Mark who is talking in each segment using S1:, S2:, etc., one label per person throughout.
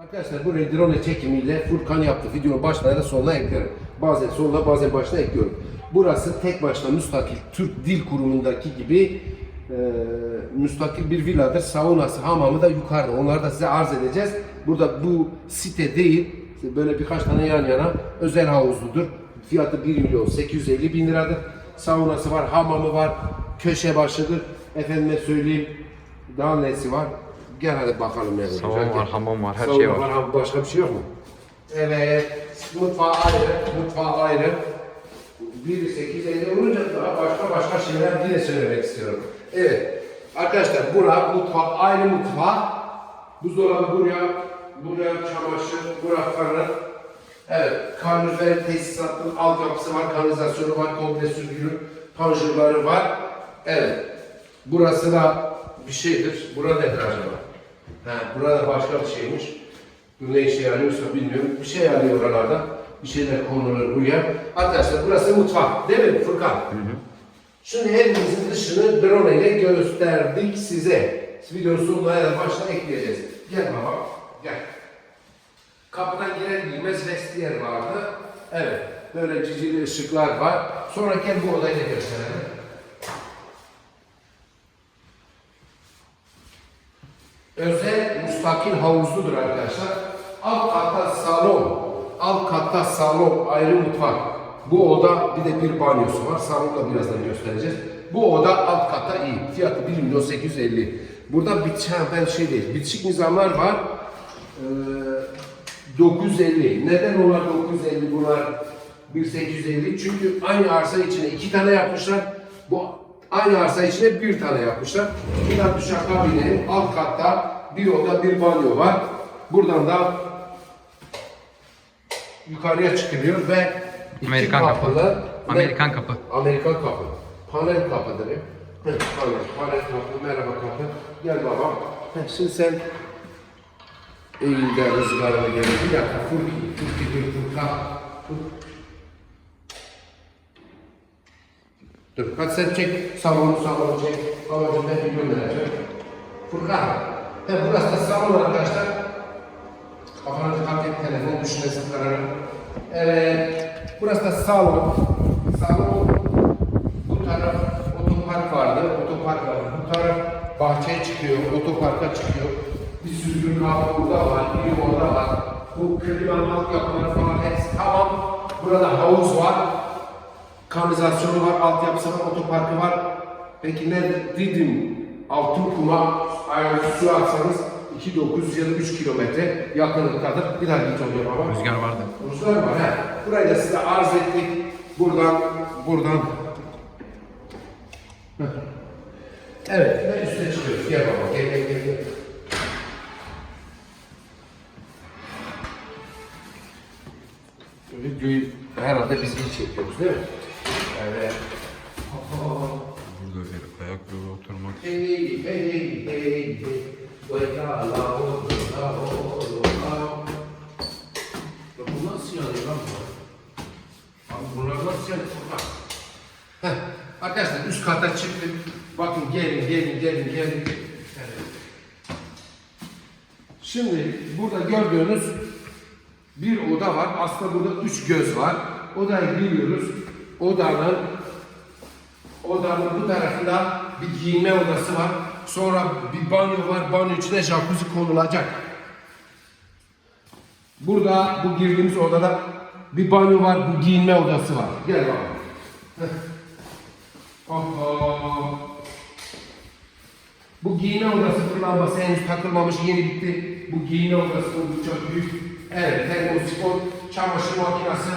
S1: Arkadaşlar burayı drone çekimiyle Furkan yaptı. Videonun başına da sonuna eklerim. Bazen sonuna bazen başına ekliyorum. Burası tek başına müstakil Türk Dil Kurumu'ndaki gibi e, müstakil bir villadır. Saunası, hamamı da yukarıda. Onları da size arz edeceğiz. Burada bu site değil, böyle birkaç tane yan yana özel havuzludur. Fiyatı 1 milyon 850 bin liradır. Saunası var, hamamı var, köşe başıdır. Efendime söyleyeyim, daha nesi var? Gel hadi bakalım ne olacak.
S2: Salon
S1: Gel.
S2: var, hamam var, her
S1: Salon
S2: şey var.
S1: ha, Başka bir şey yok mu? Evet. Mutfağı ayrı, mutfağı ayrı. 1 8 50 olunca daha başka başka şeyler yine söylemek istiyorum. Evet. Arkadaşlar bura mutfak, ayrı mutfak. Buzdolabı buraya, buraya çamaşır, buraya fırın. Evet, kalorifer tesisatının altyapısı var, kanalizasyonu var, komple sürgülü panjurları var. Evet, burası da bir şeydir. Bura nedir acaba? Ha, burada başka bir şeymiş. Bu ne işe yarıyorsa bilmiyorum. Bir şey yarıyor oralarda. Bir şeyler konulur buraya. Arkadaşlar burası mutfak. Değil mi Furkan? Şimdi evimizin dışını drone ile gösterdik size. Videonun sonuna ya da başına ekleyeceğiz. Gel baba, gel. Kapıdan girer girmez vestiyer vardı. Evet, böyle cicili ışıklar var. Sonra gel bu odayı da gösterelim. Özel müstakil havuzludur arkadaşlar. Alt katta salon, alt katta salon, ayrı mutfak. Bu oda bir de bir banyosu var. Salonu da birazdan göstereceğiz. Bu oda alt katta iyi. Fiyatı 1 milyon 850. Burada bitişik, ben şey değil, bitişik nizamlar var. Ee, 950. Neden onlar 950 bunlar 1850? Çünkü aynı arsa içine iki tane yapmışlar. Bu aynı arsa içine bir tane yapmışlar. Bir duşak kabini, alt katta bir oda bir banyo var. Buradan da yukarıya çıkılıyor ve iki
S2: Amerikan kapı.
S1: ve-
S2: Amerikan kapı.
S1: Amerikan kapı. Panel kapıdır. Panel, panel kapı, merhaba kapı. Gel babam. Heh, Şimdi sen eğilde rızgarını gel. Bir dakika, Furki, Furki, dur, dur, Dur. Hadi sen çek, salonu, salonu çek. Babacım ben bir göndereceğim. Furkan, he, burası da salon arkadaşlar. Kafanı dikkat et, telefon düşmesin kararı. Evet, burası da salon. Salon, bu taraf otopark vardı, otopark var. Bu taraf bahçeye çıkıyor, otoparka çıkıyor. Bir sürü kapı burada var, biri orada var. Bu klimanın altyapıları falan hepsi tamam. Burada havuz var, kanalizasyonu var, altyapısı var, otoparkı var. Peki ne dedim? Altın kuma ayağınızı su atsanız 2900 ya da 3 kilometre yakınlıktadır. Bir daha git oluyor baba.
S2: Rüzgar vardı.
S1: Ruslar var ha. Burayı da size arz ettik. Buradan, buradan. Evet, ve üstüne çıkıyoruz. Gel baba, gel gel gel. gel. Videoyu herhalde biz iyi çekiyoruz değil mi? Evet.
S2: Burada bir ayak yolu oturmak.
S1: Hey, hey, hey, hey. Oya, la, la. Ya bu nasıl yanıyor lan bu? Abi bunlar nasıl yanıyor? Bak. Heh, Arkadaşlar üst kata çıktık. Bakın gelin, gelin, gelin, gelin. Evet. Şimdi burada gördüğünüz bir oda var. Aslında burada üç göz var. Odaya giriyoruz. Odanın Odanın bu tarafında bir giyinme odası var. Sonra bir banyo var. Banyo içine jacuzzi konulacak. Burada bu girdiğimiz odada bir banyo var. Bu giyinme odası var. Gel bakalım. Oho. Bu giyinme odası fırlanması henüz takılmamış yeni bitti. Bu giyinme odası oldukça büyük. Evet, termosifon, çamaşır makinesi,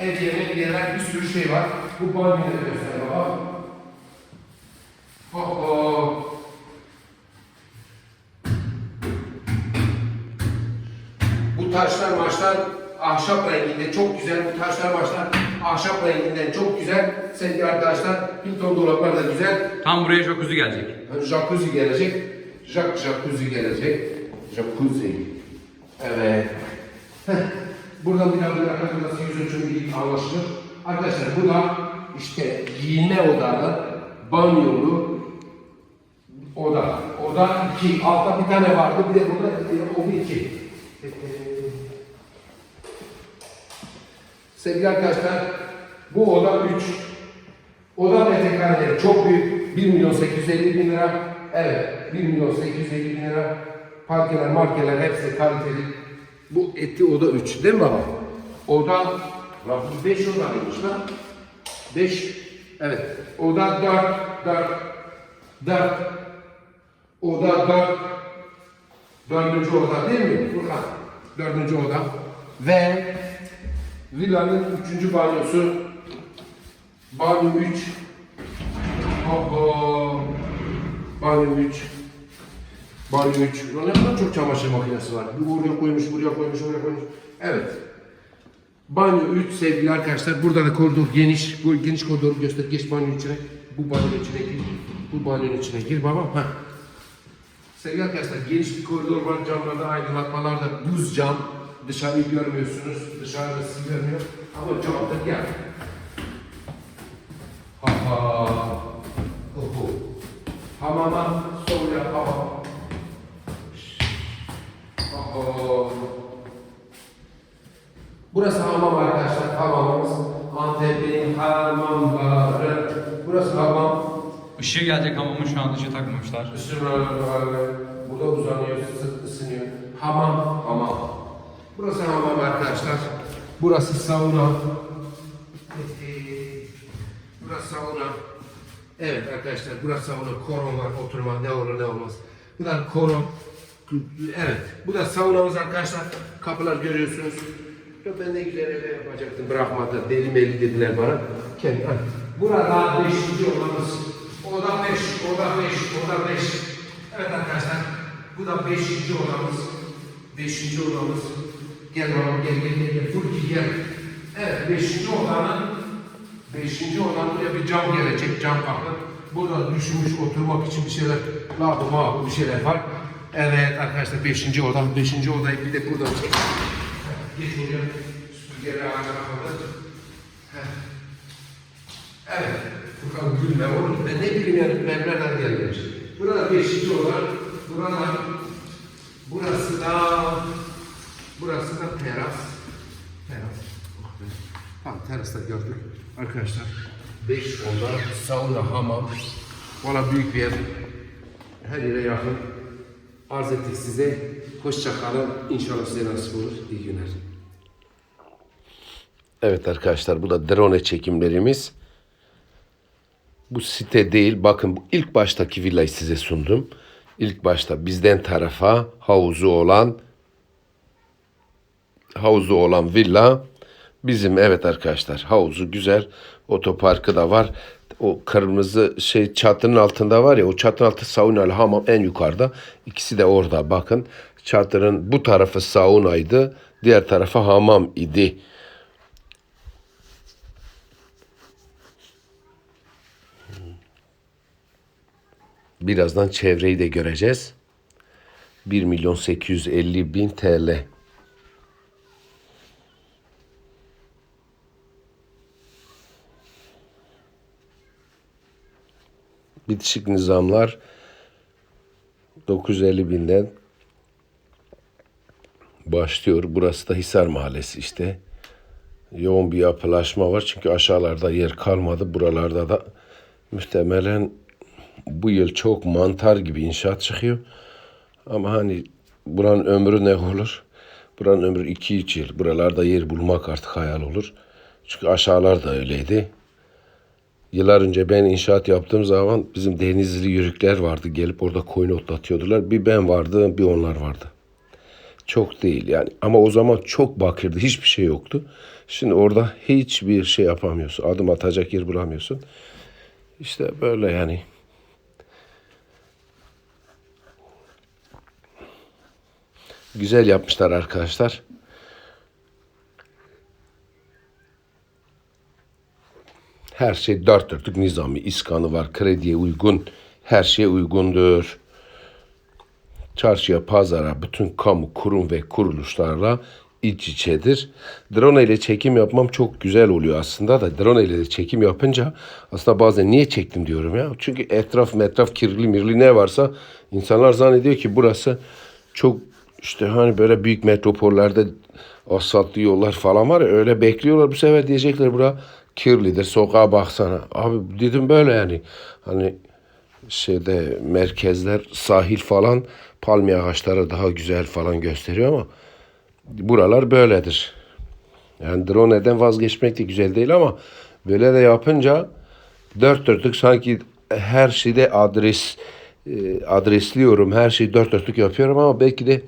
S1: ev yemek yerler bir sürü şey var. Bu banyoyu da göster baba. Oho. Bu taşlar maçlar ahşap renginde çok güzel. Bu taşlar maçlar ahşap renginden çok güzel. Sevgili arkadaşlar, Hilton dolaplar da güzel.
S2: Tam buraya jacuzzi gelecek.
S1: Jacuzzi gelecek. Jack jacuzzi gelecek. Jacuzzi. Evet. Buradan bir adım arkadaşlar yüz ölçümü ilk anlaşılır. Arkadaşlar bu da işte giyinme odalı, banyolu oda. Oda iki. Altta bir tane vardı. Bir de burada o bir iki. Sevgili arkadaşlar, bu oda 3. Oda metrekareleri çok büyük. 1 milyon 850 bin lira. Evet, 1 milyon 850 bin lira. Parkeler, markeler hepsi kaliteli. Bu etli oda 3 değil mi baba? Oda, bak bu 5 odaymış lan. 5, evet. Oda 4, 4, 4. Oda 4. Dördüncü oda değil mi Furkan? Dördüncü oda. Ve villanın üçüncü banyosu. Banyo 3. Oho. Banyo 3. Banyo 3. Ulan ne kadar çok çamaşır makinesi var. Buraya koymuş, buraya koymuş, oraya koymuş. Evet. Banyo 3 sevgili arkadaşlar. Burada da koridor geniş. Bu geniş koridoru göster. Geç banyonun içine. Bu banyonun içine gir. Bu banyonun içine gir babam. Heh. Sevgili arkadaşlar geniş bir koridor var. Camlarda aydınlatmalar da buz cam. Dışarıyı görmüyorsunuz. Dışarıda sizi görmüyor. Ama camda gel. Ha ha. Hamama sonra hamam. Burası hamam arkadaşlar. Hamamımız. Antep'in hamamları. Burası hamam.
S2: Işığı gelecek hamamın şu an ışığı takmamışlar.
S1: Isınıyor, burada uzanıyor, ısı- ısınıyor. Hamam, hamam. Burası hamam arkadaşlar. Burası sauna. Burası sauna. Evet arkadaşlar, burası sauna. Koron var, oturma ne olur ne olmaz. Bu da koron. Evet, bu da saunamız arkadaşlar. Kapılar görüyorsunuz. Ya ben de güzel evler yapacaktım, bırakmadı. Deli meli dediler bana. Kendi, ha. Burada beşinci odamız. Oda beş, oda beş, oda beş. Evet arkadaşlar, bu da beşinci odamız. Beşinci odamız. Gel babam, gel, gel, gel, gel. Furki gel. Evet, beşinci odanın Beşinci olan buraya bir cam gelecek, cam kapı. Burada düşmüş oturmak için bir şeyler, lavabo, bir şeyler var. Evet arkadaşlar beşinci oda, beşinci odayı bir de buradan çek. Oraya, süpürgeleri ağaca kapalı. Evet, Furkan gülme oğlum. Ben ne bileyim yani ben nereden gelmiş. Burada beşinci oda, burada, burası da, burası da teras. Teras. Oh be. Tamam terasta gördük. Arkadaşlar 5 oda, sauna, hamam. Valla büyük bir ev. Her yere yakın. Arz ettik size. Hoşça kalın. İnşallah size nasip olur. İyi günler.
S3: Evet arkadaşlar bu da drone çekimlerimiz. Bu site değil. Bakın bu ilk baştaki villayı size sundum. İlk başta bizden tarafa havuzu olan havuzu olan villa bizim evet arkadaşlar havuzu güzel otoparkı da var. O kırmızı şey çatının altında var ya o çatının altı saunalı hamam en yukarıda. İkisi de orada bakın. Çatının bu tarafı saunaydı. Diğer tarafı hamam idi. Birazdan çevreyi de göreceğiz. 1 milyon 850 bin TL. Bitişik nizamlar 950 binden başlıyor. Burası da Hisar Mahallesi işte. Yoğun bir yapılaşma var çünkü aşağılarda yer kalmadı. Buralarda da muhtemelen bu yıl çok mantar gibi inşaat çıkıyor. Ama hani buranın ömrü ne olur? Buranın ömrü 2-3 yıl. Buralarda yer bulmak artık hayal olur. Çünkü aşağılar da öyleydi. Yıllar önce ben inşaat yaptığım zaman bizim denizli yörükler vardı. Gelip orada koyun otlatıyordular. Bir ben vardı, bir onlar vardı. Çok değil yani. Ama o zaman çok bakırdı. Hiçbir şey yoktu. Şimdi orada hiçbir şey yapamıyorsun. Adım atacak yer bulamıyorsun. İşte böyle yani. Güzel yapmışlar arkadaşlar. Her şey dört dörtlük nizami. iskanı var. Krediye uygun. Her şey uygundur. Çarşıya, pazara, bütün kamu, kurum ve kuruluşlarla iç içedir. Drone ile çekim yapmam çok güzel oluyor aslında da drone ile de çekim yapınca aslında bazen niye çektim diyorum ya. Çünkü etraf metraf kirli mirli ne varsa insanlar zannediyor ki burası çok
S1: işte hani böyle büyük metropollerde asfaltlı yollar falan var ya öyle bekliyorlar bu sefer diyecekler bura kirlidir sokağa baksana. Abi dedim böyle yani hani şeyde merkezler sahil falan palmiye ağaçları daha güzel falan gösteriyor ama buralar böyledir. Yani drone'den vazgeçmek de güzel değil ama böyle de yapınca dört dörtlük sanki her şeyde adres e, adresliyorum. Her şeyi dört dörtlük yapıyorum ama belki de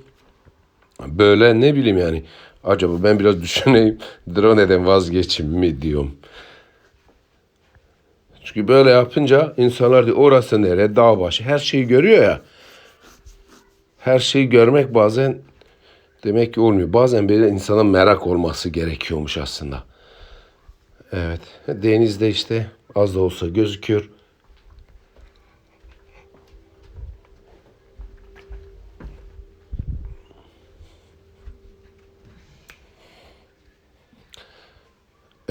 S1: böyle ne bileyim yani acaba ben biraz düşüneyim drone'den vazgeçeyim mi diyorum. Çünkü böyle yapınca insanlar diyor orası nere dağ başı her şeyi görüyor ya. Her şeyi görmek bazen demek ki olmuyor. Bazen böyle insana merak olması gerekiyormuş aslında. Evet. Denizde işte az da olsa gözüküyor.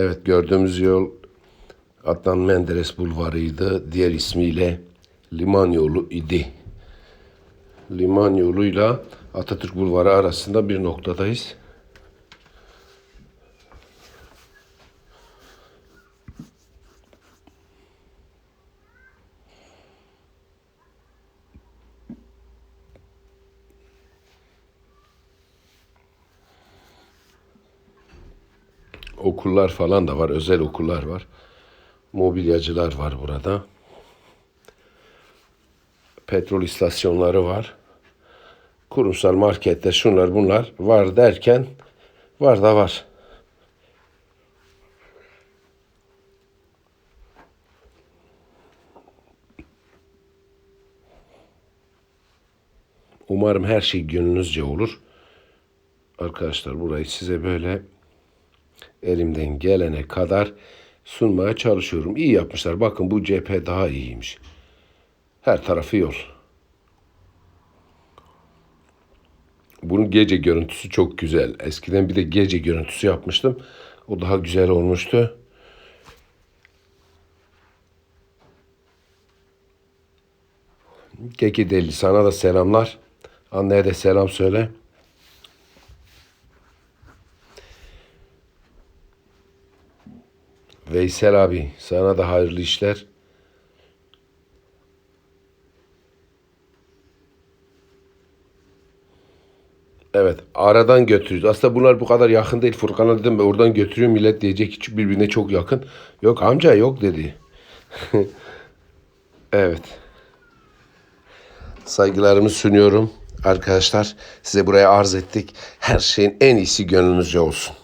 S1: Evet gördüğümüz yol Adnan Menderes Bulvarı'ydı. Diğer ismiyle Liman Yolu idi. Liman yoluyla Atatürk Bulvarı arasında bir noktadayız. Okullar falan da var, özel okullar var. Mobilyacılar var burada. Petrol istasyonları var. Kurumsal markette şunlar bunlar var derken var da var. Umarım her şey gönlünüzce olur. Arkadaşlar burayı size böyle elimden gelene kadar sunmaya çalışıyorum. İyi yapmışlar. Bakın bu cephe daha iyiymiş. Her tarafı yol. Bunun gece görüntüsü çok güzel. Eskiden bir de gece görüntüsü yapmıştım. O daha güzel olmuştu. Keki Deli sana da selamlar. Anneye de selam söyle. Veysel abi sana da hayırlı işler. Evet aradan götürüyoruz. Aslında bunlar bu kadar yakın değil. Furkan'a dedim ben oradan götürüyorum millet diyecek ki birbirine çok yakın. Yok amca yok dedi. evet. Saygılarımı sunuyorum arkadaşlar. Size buraya arz ettik. Her şeyin en iyisi gönlünüzce olsun.